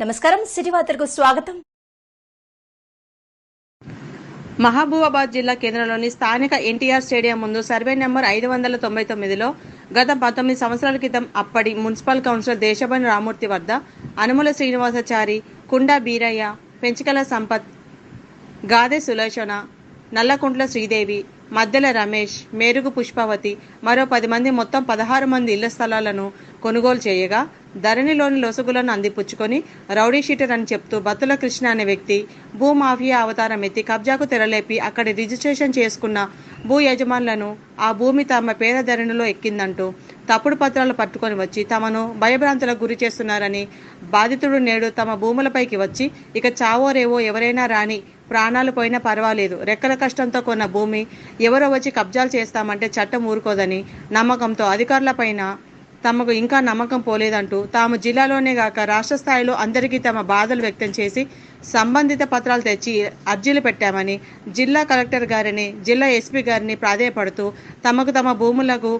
నమస్కారం సిటీ వార్తలకు స్వాగతం. మహబూబాబాద్ జిల్లా కేంద్రంలోని స్థానిక ఎన్టీఆర్ స్టేడియం ముందు సర్వే నెంబర్ ఐదు వందల తొంభై తొమ్మిదిలో గత పంతొమ్మిది సంవత్సరాల క్రితం అప్పటి మున్సిపల్ కౌన్సిలర్ దేశభన్ రామూర్తి వద్ద అనుమల శ్రీనివాసాచారి కుండా బీరయ్య పెంచికల సంపత్ గాదే సులోచన నల్లకుంట్ల శ్రీదేవి మద్దెల రమేష్ మేరుగు పుష్పావతి మరో పది మంది మొత్తం పదహారు మంది ఇళ్ళ స్థలాలను కొనుగోలు చేయగా ధరణిలోని లొసుగులను అందిపుచ్చుకొని రౌడీ షీటర్ అని చెప్తూ బత్తుల కృష్ణ అనే వ్యక్తి భూమాఫియా అవతారం ఎత్తి కబ్జాకు తెరలేపి అక్కడి రిజిస్ట్రేషన్ చేసుకున్న భూ యజమానులను ఆ భూమి తమ పేద ధరణిలో ఎక్కిందంటూ తప్పుడు పత్రాలు పట్టుకొని వచ్చి తమను భయభ్రాంతులకు గురి చేస్తున్నారని బాధితుడు నేడు తమ భూములపైకి వచ్చి ఇక చావో రేవో ఎవరైనా రాని ప్రాణాలు పోయినా పర్వాలేదు. రెక్కల కష్టంతో కొన్న భూమి ఎవరో వచ్చి కబ్జాలు చేస్తామంటే చట్టం ఊరుకోదని నమ్మకంతో అధికారులపైన తమకు ఇంకా నమ్మకం పోలేదంటూ తాము జిల్లాలోనే గాక రాష్ట్ర స్థాయిలో అందరికీ తమ బాధలు వ్యక్తం చేసి సంబంధిత పత్రాలు తెచ్చి అర్జీలు పెట్టామని జిల్లా కలెక్టర్ గారిని జిల్లా ఎస్పీ గారిని ప్రాధేయపడుతూ తమకు తమ భూములకు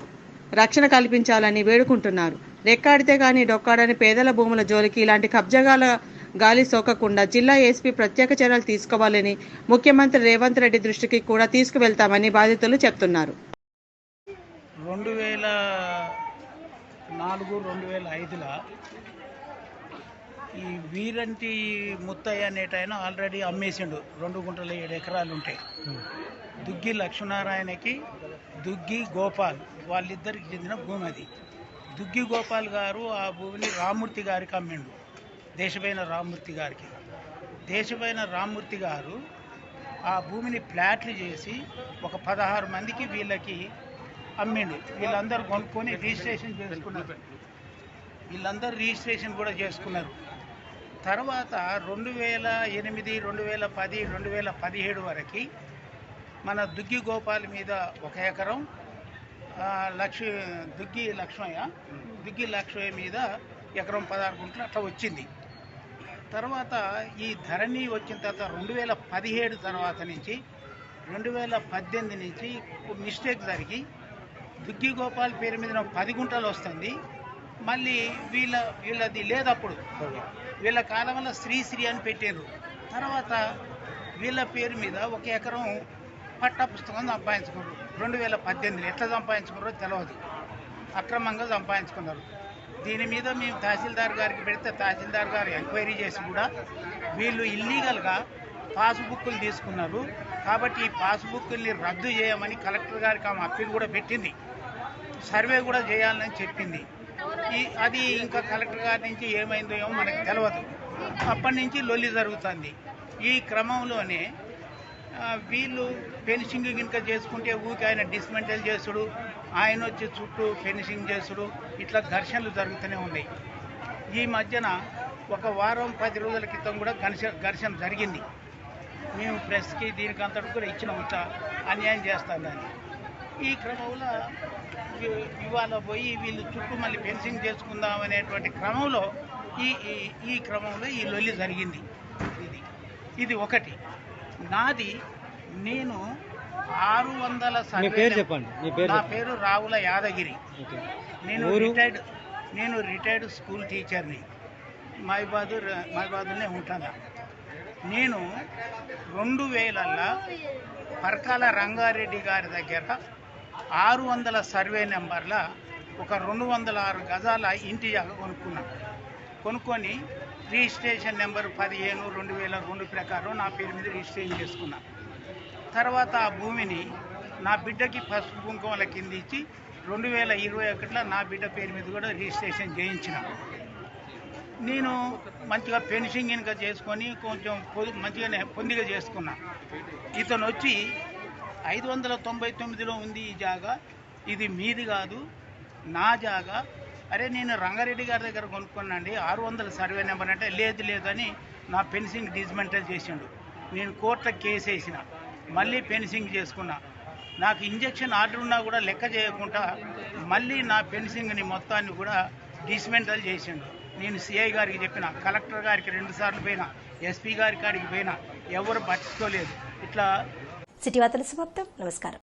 రక్షణ కల్పించాలని వేడుకుంటున్నారు. రెక్కాడితే కానీ డొక్కాడని పేదల భూముల జోలికి ఇలాంటి కబ్జగాల గాలి సోకకుండా జిల్లా ఏసీపీ ప్రత్యేక చర్యలు తీసుకోవాలని ముఖ్యమంత్రి రేవంత్ రెడ్డి దృష్టికి కూడా తీసుకువెళ్తామని బాధితులు చెప్తున్నారు. రెండు వేల నాలుగు రెండు వేల ఐదులో ఈ వీరంటి ముత్తయ్య అనేటైన ఆల్రెడీ అమ్మేసిండు. రెండు గుంటల ఏడు ఎకరాలు ఉంటాయి దుగ్గి లక్ష్మీనారాయణకి దుగ్గి గోపాల్ వాళ్ళిద్దరికి చెందిన భూమి అది. దుగ్గి గోపాల్ గారు ఆ భూమిని రామూర్తి గారికి అమ్మిండు. దేశమైన రామ్మూర్తి గారికి. దేశమైన రామ్మూర్తి గారు ఆ భూమిని ప్లాట్లు చేసి ఒక పదహారు మందికి వీళ్ళకి అమ్మిండు. వీళ్ళందరూ కొనుక్కొని రిజిస్ట్రేషన్ చేసుకున్నారు. వీళ్ళందరూ రిజిస్ట్రేషన్ కూడా చేసుకున్నారు. తర్వాత రెండు వేల ఎనిమిది రెండు వేల పది రెండు వేల పదిహేడు వరకు మన దుగ్గి గోపాల్ మీద ఒక ఎకరం లక్ష దుగ్గి లక్ష్మయ్య దుగ్గి లక్ష్మయ్య మీద ఎకరం పదహారు గుంటలు అట్లా వచ్చింది. తర్వాత ఈ ధరణి వచ్చిన తర్వాత రెండు వేల పదిహేడు తర్వాత నుంచి రెండు వేల పద్దెనిమిది నుంచి మిస్టేక్ జరిగి దుగ్గి గోపాల్ పేరు మీద పది గుంటలు వస్తుంది. మళ్ళీ వీళ్ళ వీళ్ళది లేదప్పుడు వీళ్ళ కాలంలో శ్రీశ్రీ అని పెట్టారు తర్వాత వీళ్ళ పేరు మీద ఒక ఎకరం పట్ట పుస్తకం సంపాదించుకున్నారు. రెండు వేల పద్దెనిమిది ఎట్లా సంపాదించుకున్నారో తెలియదు అక్రమంగా సంపాదించుకున్నారు. దీని మీద మేము తహసీల్దార్ గారికి పెడితే తహసీల్దార్ గారు ఎంక్వైరీ చేసి కూడా వీళ్ళు ఇల్లీగల్గా పాస్బుక్లు తీసుకున్నారు. కాబట్టి ఈ పాస్బుక్ని రద్దు చేయమని కలెక్టర్ గారికి ఆమె అప్పీల్ కూడా పెట్టింది. సర్వే కూడా చేయాలని చెప్పింది. ఈ అది ఇంకా కలెక్టర్ గారి నుంచి ఏమైందో ఏమో మనకు తెలియదు అప్పటి నుంచి లొల్లి జరుగుతుంది. ఈ క్రమంలోనే వీళ్ళు ఫెన్సింగ్ ఇంకా చేసుకుంటే ఊరికి ఆయన డిస్మెంటల్ చేసుడు ఆయన వచ్చి చుట్టూ ఫినిషింగ్ చేసుడు ఇట్లా ఘర్షణలు జరుగుతూనే ఉన్నాయి. ఈ మధ్యన ఒక వారం పది రోజుల క్రితం కూడా ఘర్షణ ఘర్షణ జరిగింది. మేము ప్రెస్కి దీనికి అంతటి కూడా ఇచ్చిన ఇట్లా అన్యాయం చేస్తానని. ఈ క్రమంలో ఇవాళ పోయి వీళ్ళు చుట్టూ మళ్ళీ ఫెన్సింగ్ చేసుకుందాం అనేటువంటి క్రమంలో ఈ ఈ- ఈ క్రమంలో ఈ లొల్లి జరిగింది. ఇది ఇది ఒకటి. నాది నేను ఆరు వందల మీ పేరు నెం- చెప్పండి. మీ పేరు నా. పేరు రావుల యాదగిరి. నేను? రిటైర్డ్ నేను రిటైర్డ్ స్కూల్ టీచర్ని మైబాదూర్ మైబాదూర్నే ఉంటాను? నేను రెండు వేలల్లో పరకాల రంగారెడ్డి గారి దగ్గర ఆరు వందల సర్వే నెంబర్ల ఒక రెండు వందల ఆరు గజాల ఇంటి జాగా కొనుక్కున్నాను కొనుక్కొని రిజిస్ట్రేషన్ నెంబర్ పదిహేను రెండు వేల రెండు ప్రకారం నా పేరు మీద రిజిస్ట్రేషన్ చేసుకున్నా. తర్వాత ఆ భూమిని నా బిడ్డకి పసుపు కుంకుమల కింద ఇచ్చి రెండు వేల ఇరవై ఒకటిలో నా బిడ్డ పేరు మీద కూడా రిజిస్ట్రేషన్ చేయించిన. నేను మంచిగా పెన్షన్ ఇంకా చేసుకొని కొంచెం పొ- మంచిగానే పొందిగా చేసుకున్నా. ఇతను వచ్చి ఐదు వందల తొంభై తొమ్మిదిలో ఉంది ఈ జాగా. ఇది మీది కాదు నా జాగా. అరే నేను రంగారెడ్డి గారి దగ్గర కొనుక్కున్నాండి ఆరు వందల సర్వే నెంబర్ అంటే లేదు లేదని నా పెన్సింగ్ డిస్మెంటల్ చేసిండు. నేను కోర్టులో కేసు వేసిన. మళ్ళీ పెన్సింగ్ చేసుకున్నా. నాకు ఇంజక్షన్ ఆర్డర్ ఉన్నా కూడా లెక్క చేయకుండా మళ్ళీ నా పెన్సింగ్ని మొత్తాన్ని కూడా డిస్మెంటల్ చేసిండు. నేను సిఐ గారికి చెప్పిన కలెక్టర్ గారికి రెండుసార్లు పోయిన పోయినా ఎస్పీ గారి కాడికి పోయినా ఎవరు పట్టించుకోలేదు. ఇట్లా సిటీ వార్తల సమాప్తం. నమస్కారం.